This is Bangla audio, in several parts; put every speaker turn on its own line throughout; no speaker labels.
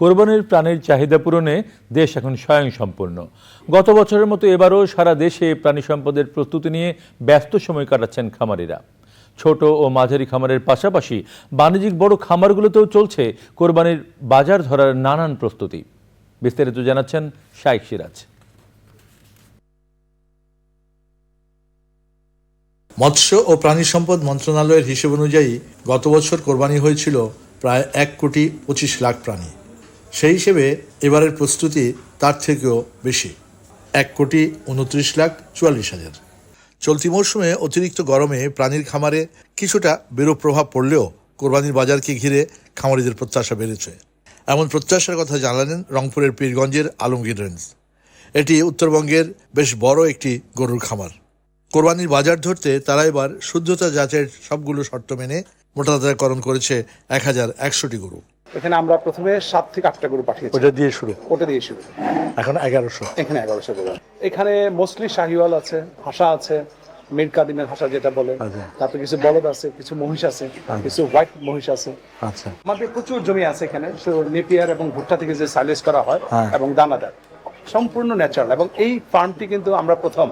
কোরবানির প্রাণীর চাহিদা পূরণে দেশ এখন স্বয়ংসম্পূর্ণ। গত বছরের মতো এবারও সারা দেশে প্রাণী সম্পদের প্রস্তুতি নিয়ে ব্যস্ত সময় কাটাচ্ছেন খামারিরা। ছোট ও মাঝারি খামারের পাশাপাশি বাণিজ্যিক বড় খামারগুলোতেও চলছে কোরবানির বাজার ধরার নানান প্রস্তুতি। বিস্তারিত জানাচ্ছেন শাইক সিরাজ।
মৎস্য ও প্রাণী সম্পদ মন্ত্রণালয়ের হিসেব অনুযায়ী গত বছর কোরবানি হয়েছিল প্রায় এক কোটি পঁচিশ লাখ প্রাণী। সেই হিসেবে এবারের প্রস্তুতি তার থেকেও বেশি। এক কোটি উনত্রিশ লাখ চুয়াল্লিশ হাজার। চলতি মৌসুমে অতিরিক্ত গরমে প্রাণীর খামারে কিছুটা বিরূপ প্রভাব পড়লেও কোরবানির বাজারকে ঘিরে খামারিদের প্রত্যাশা বেড়েছে। এমন প্রত্যাশার কথা জানালেন রংপুরের পীরগঞ্জের আলমগীর রেঞ্জ। এটি উত্তরবঙ্গের বেশ বড় একটি গরুর খামার। কোরবানির বাজার ধরতে তারা এবার শুদ্ধতা যাচাইয়ের সবগুলো শর্ত মেনে মোটাতাজাকরণ করেছে এক হাজার একশোটি গরু।
এখানে আমরা প্রথমে সাত থেকে আটটা গরু পাঠিয়েছি।
ওটা দিয়ে শুরু?
ওটা দিয়ে শুরু।
এখন এগারোশো।
এখানে এগারোশো গরু। এখানে মোস্টলি শাহিওয়াল আছে হাসা আছে মির কাদিমের হাসা যেটা বলে।
আচ্ছা।
তারপরে কিছু বলদ আছে কিছু মহিষ আছে কিছু হোয়াইট মহিষ আছে।
আচ্ছা।
আমাদের প্রচুর জমি আছে এখানে নেপিয়ার এবং ভুট্টা থেকে যে সাইলেজ করা হয়
হ্যাঁ।
এবং দানাদার। সম্পূর্ণ ন্যাচারাল এবং এই ফার্মটি কিন্তু আমরা প্রথম।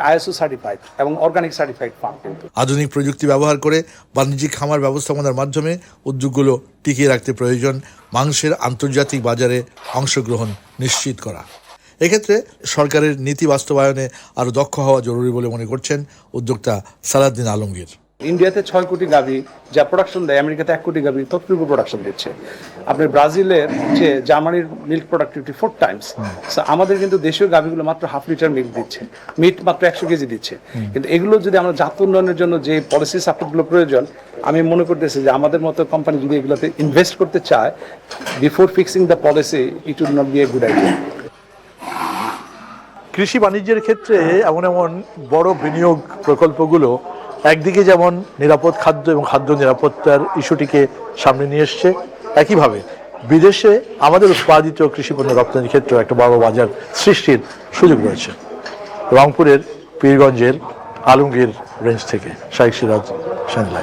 আইএসও সার্টিফাইড এবং অর্গানিক সার্টিফাইড ফার্ম
আধুনিক প্রযুক্তি ব্যবহার করে বাণিজ্যিক খামার ব্যবস্থাপনার মাধ্যমে উদ্যোগগুলো টিকিয়ে রাখতে প্রয়োজন মাংসের আন্তর্জাতিক বাজারে অংশগ্রহণ নিশ্চিত করা। এক্ষেত্রে সরকারের নীতি বাস্তবায়নে আরও দক্ষ হওয়া জরুরি বলে মনে করছেন উদ্যোক্তা সালাদ্দিন আলমগীর।
ইন্ডিয়াতে ছয় কোটি গাভি যা প্রোডাকশন দেয় আমেরিকাতে এক কোটি গাভি ততটুকু প্রোডাকশন দিচ্ছে। আপনি ব্রাজিলের যে জার্মানির মিল্ক প্রোডাক্টিভিটি ফোর টাইমস আমাদের কিন্তু দেশীয় গাভিগুলো মাত্র হাফ লিটার মিল্ক দিচ্ছে। মিট মাত্র একশো কেজি দিচ্ছে। কিন্তু এগুলো যদি আমরা জাত উন্নয়নের জন্য যে পলিসি সাপোর্টগুলো প্রয়োজন আমি মনে করতেছি যে আমাদের মতো কোম্পানি যদি এগুলোতে ইনভেস্ট করতে চায় before fixing the policy it would not be a good idea
কৃষি বাণিজ্যের ক্ষেত্রে এমন এমন বড় বিনিয়োগ প্রকল্পগুলো একদিকে যেমন নিরাপদ খাদ্য এবং খাদ্য নিরাপত্তার ইস্যুটিকে সামনে নিয়ে এসছে, একইভাবে বিদেশে আমাদের উৎপাদিত কৃষিপণ্য রপ্তানির ক্ষেত্রেও একটা বড় বাজার সৃষ্টির সুযোগ রয়েছে। রংপুরের পীরগঞ্জের আলমগীর রেঞ্জ থেকে শাইক সিরাজ সাংলাই